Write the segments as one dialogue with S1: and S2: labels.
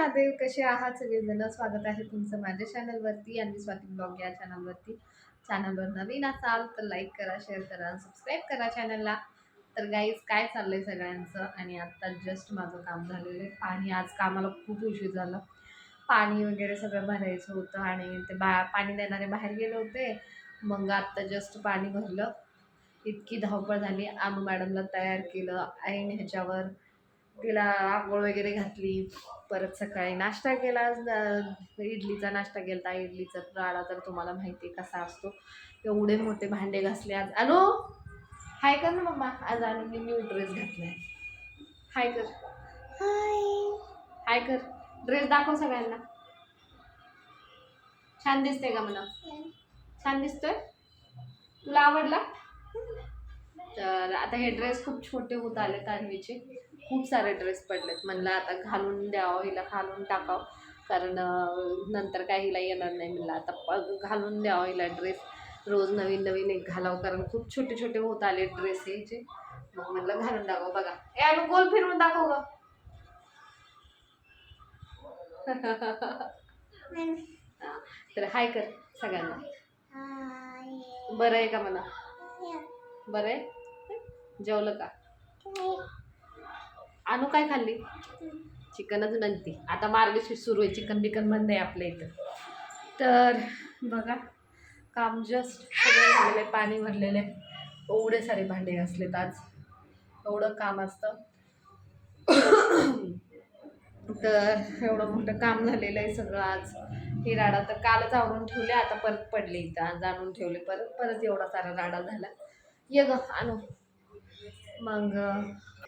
S1: महादेव कसे आहात? सगळेजण स्वागत आहे तुमचं माझ्या चॅनलवरती आणि स्वाती ब्लॉग या चॅनलवरती चॅनलवर नवीन असाल तर लाईक करा शेअर करा सबस्क्राईब करा चॅनलला तर गाईज काय चाललंय सगळ्यांचं? आणि आत्ता जस्ट माझं काम झालेलं आहे. आणि आज कामाला खूप उशीर झालं. पाणी वगैरे सगळं भरायचं होतं आणि ते बा पाणी देणारे बाहेर गेले होते. मग आत्ता जस्ट पाणी भरलं. इतकी धावपळ झाली. आम्ही मॅडमला तयार केलं ऐन ह्याच्यावर. तिला आंघोळ वगैरे घातली परत सकाळी नाश्ता केला इडलीचा नाश्ता केला इडलीचा राडा तर तुम्हाला माहिती आहे कसा असतो. एवढे मोठे भांडे घासले आज. अनु? हाय कर ना मम्मा. आज अनुने न्यू ड्रेस घातलाय. हाय कर. हाय. कर. ड्रेस दाखव सगळ्यांना. छान दिसते का मला छान दिसतोय? तुला आवडला? तर आता हे ड्रेस खूप छोटे होत आले तान्वीचे खूप सारे ड्रेस पडलेत. म्हणलं आता घालून द्यावं हिला घालून टाकावं. कारण नंतर काय हिला येणार नाही म्हणलं. आता प- घालून द्यावं हिला ड्रेस रोज नवीन नवीन एक घालावं. कारण खूप छोटे छोटे होत आले ड्रेस याचे मग म्हणलं घालून टाकावं बघा. ए आम्ही गोल फिरवून दाखव ग. तर हाय कर सगळ्यांना. बरं आहे का मला बरं आहे? जेवलं का? आणू काय खाल्ली? चिकनच नंती. आता मार्गशीर्ष सुरू आहे. चिकन बिकन बंद आहे आपल्या इथं. तर बघा काम जस्ट सगळं झालेलं आहे. पाणी भरलेलं आहे. एवढे सारे भांडे घासलेत आज. एवढं काम असतं. तर एवढं मोठं काम झालेलं आहे सगळं आज. ही राडा तर कालच आवरून ठेवले आता परत पडले इथं. आज आणून ठेवले परत. परत एवढा सारा राडा झाला. ये ग आणू. मग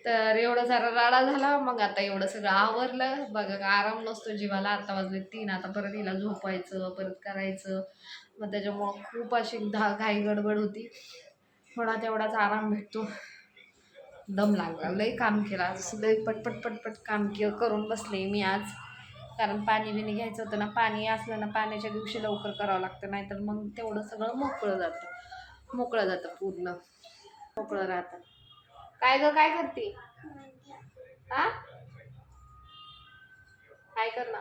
S1: तर एवढा सारा राडा झाला मग आता एवढं सगळं आवरलं. बघा आराम नसतो जीवाला आता वाजले तीन आता परत हिला झोपायचं परत करायचं. मग त्याच्यामुळं खूप अशी धा घाई गडबड होती. थोडा तेवढाच आराम भेटतो. दम लागला. लई काम केला. आज लई पटपट पटपट काम के करून बसले मी आज. कारण पाणी बिणी घ्यायचं होतं ना पाणी असलं ना पाण्याच्या दिवशी लवकर करावं लागतं नाहीतर मग तेवढं सगळं मोकळं जातं. मोकळं जातं पूर्ण. मोकळं राहतं. काय ग काय करते? हा? काय कर ना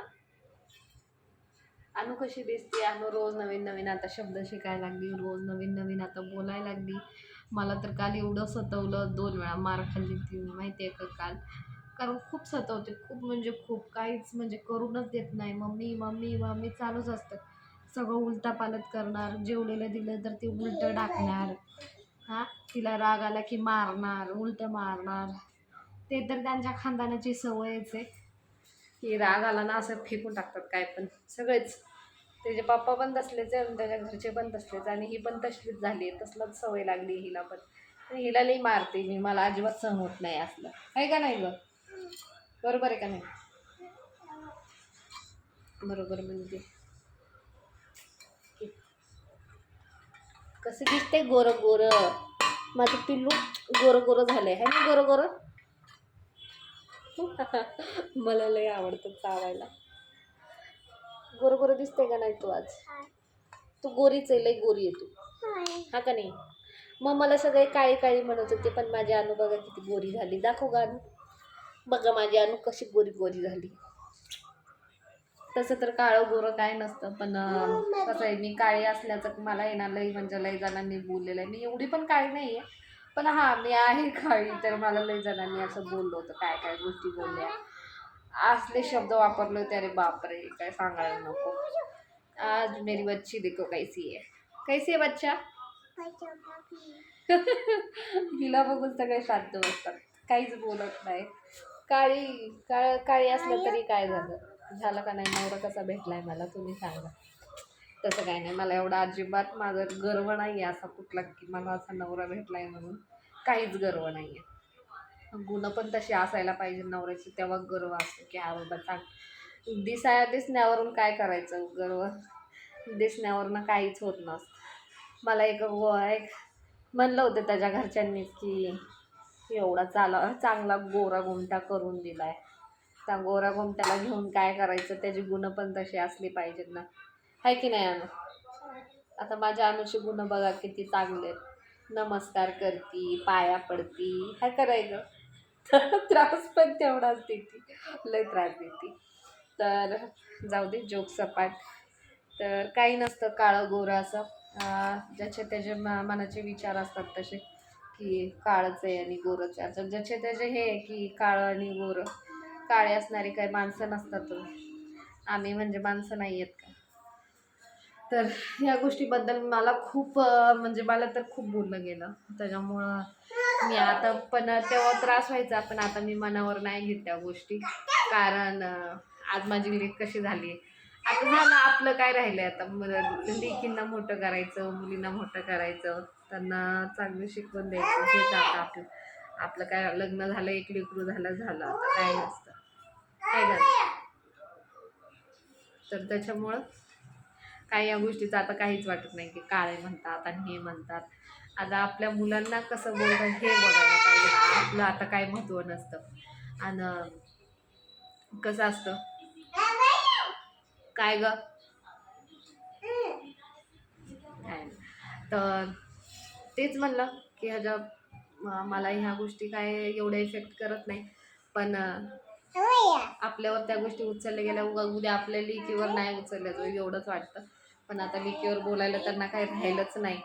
S1: अनु कशी दिसते? अनु रोज नवीन नवीन आता शब्द शिकायला लागली रोज नवीन नवीन आता बोलायला लागली. मला तर काल एवढं सतवलं दोन वेळा मार खाल्ली ती माहिती आहे का काल? कारण खूप सतवते खूप म्हणजे खूप. काहीच म्हणजे करूनच देत नाही. मम्मी मम्मी मम्मी चालूच असतं. सगळं उलटापालट करणार जेवलेलं दिलं तर ते उलटं टाकणार. हां तिला राग आला की मारणार उलटं मारणार. ते तर त्यांच्या खानदानाची सवयच आहे. की राग आला ना असं फेकून टाकतात काय पण. सगळेच. त्याचे पप्पा पण तसलेच आहे आणि त्याच्या घरचे पण तसलेच आणि ही पण तसलीच झाली आहे. तसलंच सवय लागली हिला पण. आणि हिला लई मारते मी मला अजिबात सहन होत नाही असलं. आहे का नाही गं? बरोबर आहे का नाही? बरोबर म्हणजे. कसं दिसते? गोरं गोरं. माझं पिल्लू गोरं गोरं झालंय. है ना गोरं गोरं? मला लय आवडतं चावायला. गोरं गोरं दिसते का नाही तू आज? तू गोरीच आहे लय गोरी आहे तू. हा का नाही? मग मला सगळे काळी काळी म्हणत होते पण माझी अनु बघा किती गोरी झाली. दाखव का अनु. बघा माझी अनु कशी गोरी गोरी झाली. तसं तर काळं गोरं काय नसतं पण कसं आहे मी काळी असल्याचं मला येणार लई म्हणजे लई जणांनी बोललेलं आहे. मी एवढी पण काळी नाही आहे पण हां मी आहे काळी तर मला लई जणांनी असं बोललं होतं काय काय गोष्टी बोलल्या. असले शब्द वापरले होते अरे बापरे काय सांगायला नको. आज मेरी बच्ची देखो कैसी आहे. कैसी आहे बच्चा? हिला बघून सगळे शांत बसतात. काहीच बोलत नाही. काळी काळ काळी असलं तरी काय झालं? झालं का नाही नवरा कसा भेटलाय मला तुम्ही सांगा. तसं काय नाही मला एवढा अजिबात माझं गर्व नाही आहे असा कुठला की मला असा नवरा भेटलाय म्हणून. काहीच गर्व नाही आहे गुण पण तशी असायला पाहिजे नवऱ्याची तेव्हा गर्व असतो की हा बाबा चांग दिसाय दिसण्यावरून काय करायचं गर्व? दिसण्यावरनं काहीच होत नसतं. मला एक व एक म्हणलं होतं त्याच्या घरच्यांनीच की एवढा चाला चांगला गोरा गोमटा करून दिला आहे त्या गोरा गोमट्याला घेऊन काय करायचं? त्याची गुणं पण तशी असली पाहिजेत ना. आहे की नाही अनु? आता माझ्या अनुची गुणं बघा किती चांगले आहेत. नमस्कार करती पाया पडती. काय करायचं त्रास पण तेवढाच देते. लय त्रास देते. तर जाऊ दे जोक सपाट. तर काही नसतं काळं गोरं असं. ज्याचे त्याचे मनाचे विचार असतात तसे की काळच आहे आणि गोरंच आहे. आता ज्याचे त्याचे हे आहे की काळं आणि गोरं. काळे असणारी काही माणसं नसतात आम्ही म्हणजे माणसं नाही आहेत का तर ह्या गोष्टीबद्दल मला खूप म्हणजे मला तर खूप बोललं गेलं. त्याच्यामुळं मी आता पण तेव्हा त्रास व्हायचा पण आता मी मनावर नाही घेत त्या गोष्टी. कारण आज माझी लेख कशी झाली? आता झालं आपलं काय राहिलं आता? लेखींना लेकींना मोठं करायचं मुलींना मोठं करायचं. त्यांना चांगलं शिकवण द्यायचं. हेच आता आपलं आपलं काय लग्न झालं एक लेकरू झालं झालं. आता काय नसतं. काय तर त्याच्यामुळं काही या गोष्टीचं आता काहीच वाटत नाही की काळे म्हणतात आणि हे म्हणतात. आता आपल्या मुलांना कसं बोलतात हे बघायला पाहिजे. आपलं आता काय महत्त्व नसतं. आणि कसं असतं? काय ग? काय तर तेच म्हणलं की ह्याच्या मला ह्या गोष्टी काय एवढ्या इफेक्ट करत नाही. पण आपल्यावर त्या गोष्टी उचलल्या गेल्या उगा उद्या आपल्या लेकीवर नाही उचलल्या जाऊ एवढंच वाटतं. पण आता लेकीवर बोलायला त्यांना काही राहिलंच नाही.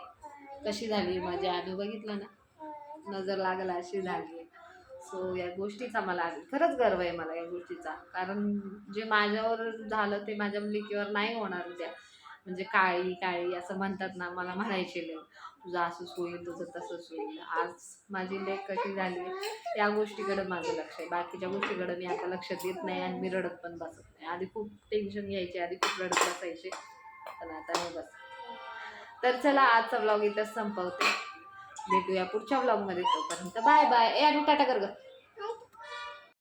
S1: कशी झाली माझी आधी बघितलं ना? नजर लागला अशी झाली. सो या गोष्टीचा मला आधी खरंच गर्व आहे मला या गोष्टीचा. कारण जे माझ्यावर झालं ते माझ्या लेकीवर नाही होणार उद्या. म्हणजे काळी काळी असं म्हणतात ना मला म्हणायचे लेख तुझं असंच होईल तुझं तसंच होईल. आज माझी लेख कशी झाली त्या गोष्टीकडे माझं लक्ष आहे. बाकीच्या गोष्टीकडे मी आता लक्ष देत नाही आणि मी रडत पण बसत नाही. आधी खूप टेन्शन घ्यायचे आधी खूप रडत बसायचे. पण आता नाही बस तर चला आजचा ब्लॉग इथंच संपवते. भेटूया पुढच्या ब्लॉगमध्ये तोपर्यंत. बाय बाय ए आणि टाटा कर ग.